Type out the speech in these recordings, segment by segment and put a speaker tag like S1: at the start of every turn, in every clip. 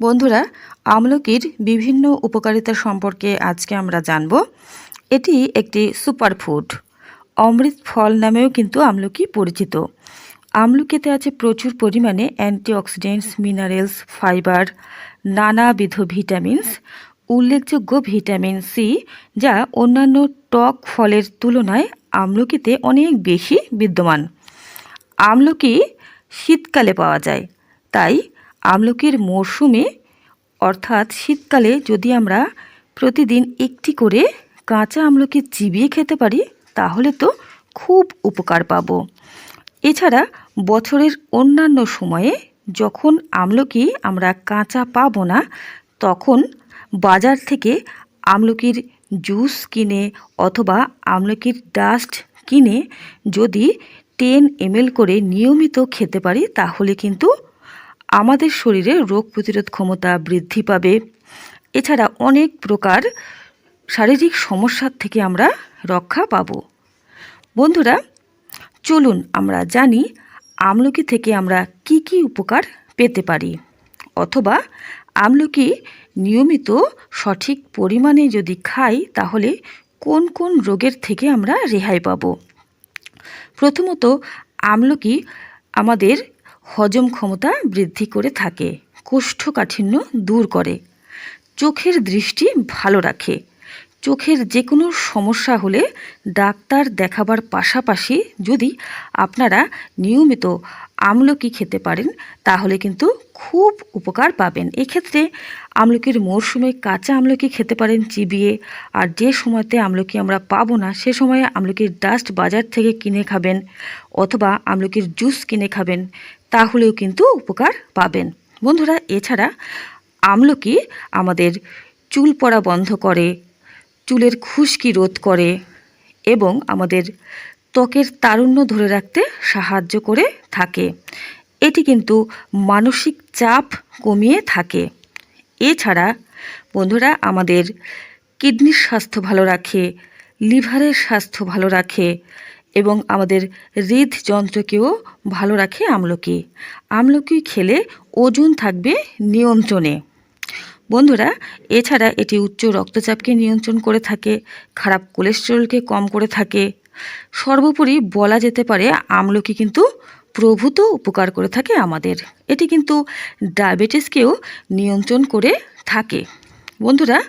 S1: বন্ধুরা, আমলকির বিভিন্ন উপকারিতা সম্পর্কে আজকে আমরা জানব। এটি একটি সুপারফুড। অমৃত ফল নামেও কিন্তু আমলকি পরিচিত। আমলকিতে আছে প্রচুর পরিমাণে অ্যান্টিঅক্সিডেন্টস, মিনারেলস, ফাইবার, নানাবিধ ভিটামিনস, উল্লেখযোগ্য ভিটামিন সি যা অন্যান্য টক ফলের তুলনায় আমলকিতে অনেক বেশি বিদ্যমান। আমলকি শীতকালে পাওয়া যায়, তাই আমলকির মরশুমে, অর্থাৎ শীতকালে যদি আমরা প্রতিদিন একটি করে কাঁচা আমলকি চিবিয়ে খেতে পারি, তাহলে তো খুব উপকার পাব। এছাড়া বছরের অন্যান্য সময়ে যখন আমলকি আমরা কাঁচা পাবো না, তখন বাজার থেকে আমলকির জুস কিনে অথবা আমলকির ডাস্ট কিনে যদি টেন এমএল করে নিয়মিত খেতে পারি, তাহলে কিন্তু আমাদের শরীরে রোগ প্রতিরোধ ক্ষমতা বৃদ্ধি পাবে। এছাড়া অনেক প্রকার শারীরিক সমস্যার থেকে আমরা রক্ষা পাব। বন্ধুরা, চলুন আমরা জানি আমলকি থেকে আমরা কি কি উপকার পেতে পারি, অথবা আমলকি নিয়মিত সঠিক পরিমাণে যদি খাই, তাহলে কোন কোন রোগের থেকে আমরা রেহাই পাব? প্রথমত, আমলকি আমাদের হজম ক্ষমতা বৃদ্ধি করে থাকে কোষ্ঠকাঠিন্য দূর করে। চোখের দৃষ্টি ভালো রাখে। চোখের যে কোনো সমস্যা হলে ডাক্তার দেখাবার পাশাপাশি যদি আপনারা নিয়মিত আমলকি খেতে পারেন, তাহলে কিন্তু খুব উপকার পাবেন। এক্ষেত্রে আমলকির মরশুমে কাঁচা আমলকি খেতে পারেন চিবিয়ে, আর যে সময়তে আমলকি আমরা পাবো না, সে সময়ে আমলকির ডাস্ট বাজার থেকে কিনে খাবেন অথবা আমলকির জুস কিনে খাবেন, তাহলেও কিন্তু উপকার পাবেন। বন্ধুরা, এছাড়া আমলকি আমাদের চুল পড়া বন্ধ করে চুলের খুশকি রোধ করে এবং আমাদের ত্বকের তারুণ্য ধরে রাখতে সাহায্য করে থাকে। এটি কিন্তু মানসিক চাপ কমিয়ে থাকে। এছাড়া বন্ধুরা, আমাদের কিডনির স্বাস্থ্য ভালো রাখে, লিভারের স্বাস্থ্য ভালো রাখে এবং আমাদের হৃদযন্ত্রকেও ভালো রাখে আমলকি। আমলকি খেলে ওজন থাকবে নিয়ন্ত্রণে। বন্ধুরা, এছাড়া এটি উচ্চ রক্তচাপকে নিয়ন্ত্রণ করে থাকে, খারাপ কোলেস্টেরলকে কম করে থাকে। সর্বোপরি বলা যেতে পারে আমলকি কিন্তু প্রভূত উপকার করে থাকে আমাদের। এটি কিন্তু ডায়াবেটিসকেও নিয়ন্ত্রণ করে থাকে। বন্ধুরা,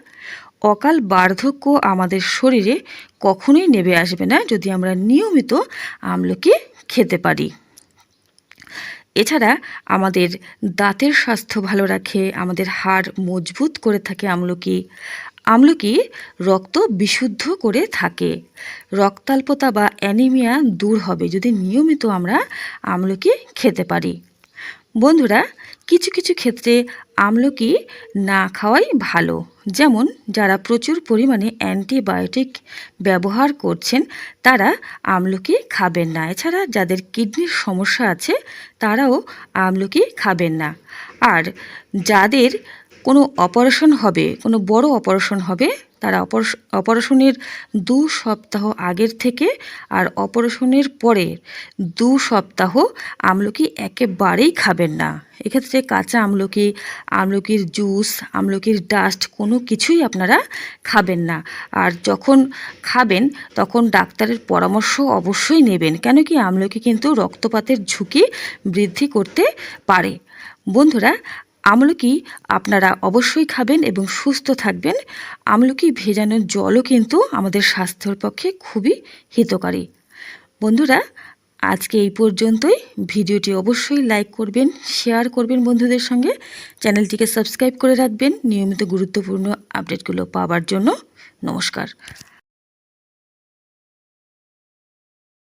S1: অকাল বার্ধক্য আমাদের শরীরে কখনোই নেবে আসবে না যদি আমরা নিয়মিত আমলকি খেতে পারি। এছাড়া আমাদের দাঁতের স্বাস্থ্য ভালো রাখে, আমাদের হাড় মজবুত করে থাকে আমলকি। আমলকি রক্ত বিশুদ্ধ করে থাকে। রক্তাল্পতা বা অ্যানিমিয়া দূর হবে যদি নিয়মিত আমরা আমলকি খেতে পারি। বন্ধুরা, কিছু কিছু ক্ষেত্রে আমলকি না খাওয়াই ভালো। যেমন, যারা প্রচুর পরিমাণে অ্যান্টিবায়োটিক ব্যবহার করছেন, তারা আমলকি খাবেন না। এছাড়া যাদের কিডনির সমস্যা আছে, তারাও আমলকি খাবেন না। আর যাদের কোনো অপারেশন হবে, কোনো বড় অপারেশন হবে তারা অপারেশনের দু সপ্তাহ আগের থেকে আর অপারেশনের পরে দু সপ্তাহ আমলকি একেবারেই খাবেন না। এক্ষেত্রে কাঁচা আমলকি, আমলকির জুস, আমলকির ডাস্ট কোনো কিছুই আপনারা খাবেন না। আর যখন খাবেন, তখন ডাক্তারের পরামর্শ অবশ্যই নেবেন কেন কি আমলকি কিন্তু রক্তপাতের ঝুঁকি বৃদ্ধি করতে পারে। বন্ধুরা আমলকি আপনারা অবশ্যই খাবেন এবং সুস্থ থাকবেন। আমলকি ভেজানো জলও কিন্তু আমাদের স্বাস্থ্যের পক্ষে খুবই হিতকারী। বন্ধুরা, আজকে এই পর্যন্তই। ভিডিওটি অবশ্যই লাইক করবেন, শেয়ার করবেন বন্ধুদের সঙ্গে। চ্যানেলটিকে সাবস্ক্রাইব করে রাখবেন নিয়মিত গুরুত্বপূর্ণ আপডেটগুলো পাওয়ার জন্য। নমস্কার।